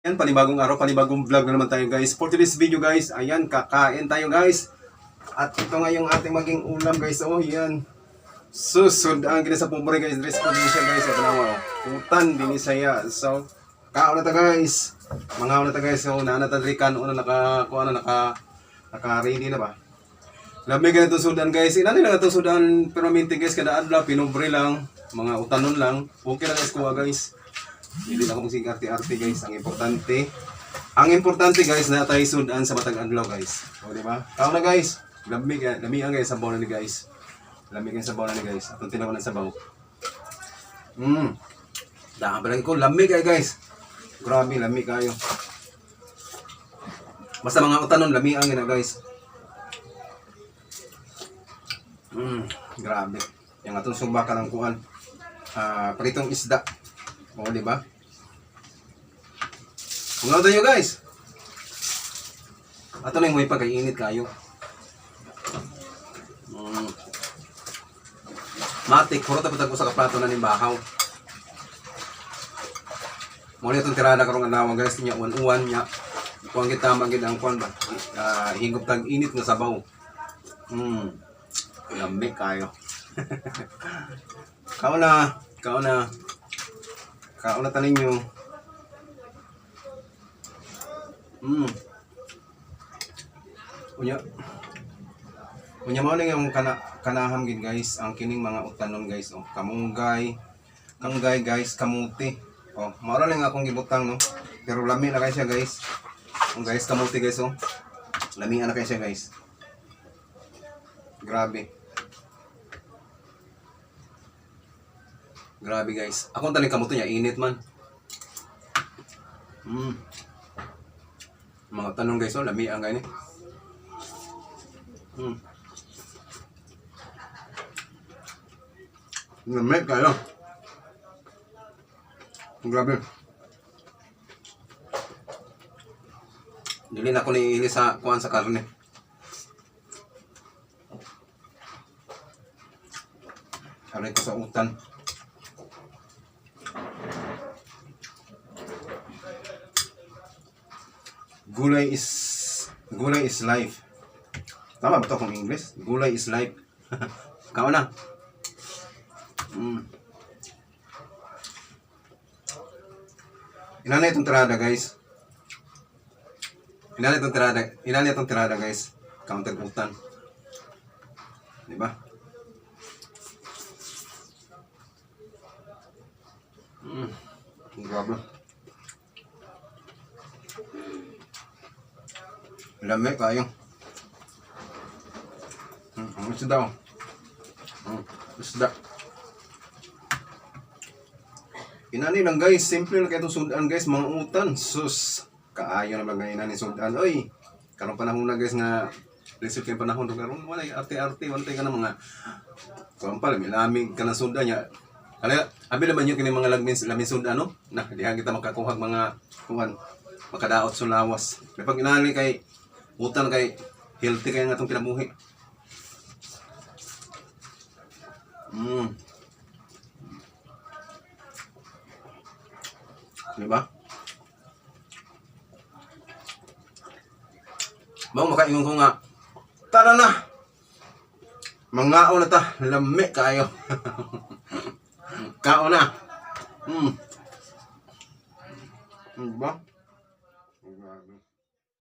Yan, panibagong araw, panibagong vlog na naman tayo guys. For today's video guys, ayan, kakain tayo guys. At ito nga yung ating maging ulam guys. Oh, yan. Susud ang gina sa pobre guys. Dress provincia guys. Ito na wow. Utan, binisaya. So, kao na ta guys. Mga na ta guys. So, nanatadrikan. Una naka, kung ano, naka, naka-ready na ba? Lamig na itong sudan guys. Ina nila itong sudan permanente guys. Kada adlaw, pinobre lang. Mga utanon lang. Okay lang guys kuha guys. Hindi na ako magsing arte-arte guys. Ang importante, ang importante guys na tayo sudan sa batang adlaw guys. O di ba? Tao na guys. Lamig, eh. lamig ang guys sa ni guys. Lamig ang sabaw na ni guys. Atong tinawan ng sabaw. Daan pa lang ko. Lamig ay guys. Grabe, lamig kayo. Basta mga utanon, lamig ang na guys. Hmm, grabe. Yung atong sumba ka ng kuhan. Ah, pritong isda. O, di ba? Ano tayo guys. Ato na yung may pagkainit kayo. Mm. Matik, puro tapos ako sa kaplato na ni Bahaw. Mo ni itong tirada karong anawa guys niya uwan-uwan niya. Kung kita magid ang kwan ba. Ah, higop tag init nga sabaw. Hmm. Lamig kayo. kao na, kao na. Kao na tanin nyo. Hmm. Unya. Unya mo na yung kana kanaham gid guys, ang kining mga utanon guys, oh, kamunggay, kanggay guys, kamuti. Oh, mao lang akong gibutang no. Pero lami na kay siya guys. Ang guys kamuti guys oh. Lami na kay siya guys. Grabe. Grabe guys. Ako tani kamuti niya init man. Mm. Mga tanong guys oh, lami ang gani. Hmm. Lamig kayo. Grabe. Dili na ako niili sa kuhan sa karne. Aray ko sa utan. Gulay is gulay is life. Tama ba ito kung English? Gulay is life. Kao na. Mm. Inana itong tirada guys. Inana itong tirada. Inana itong tirada guys. Counter utan. Di ba? Mm. Grabe. Lamig kayo. Mm, ang isda oh. Mm, isda. Inani lang guys, simple lang kayo sudan guys, mga utan. Sus, kaayo na mga inani sudan. Oy, karong panahon na guys nga, lisod kayo panahon to karon wala arte-arte, wantay ka na mga kuwan pala, milamig ka ng sudan niya. Kaya, abi naman yung kini mga lagmin, lamin sudan, no? Na, dihan kita makakuha mga kuwan, makadaot sa lawas. Kapag inani kay, utan kay, healthy kaya nga itong kinabuhi. Mm. Diba? Bang makaingon ko nga, tara na! Mangao na ta, lami kayo. Kao na. Hmm. Diba?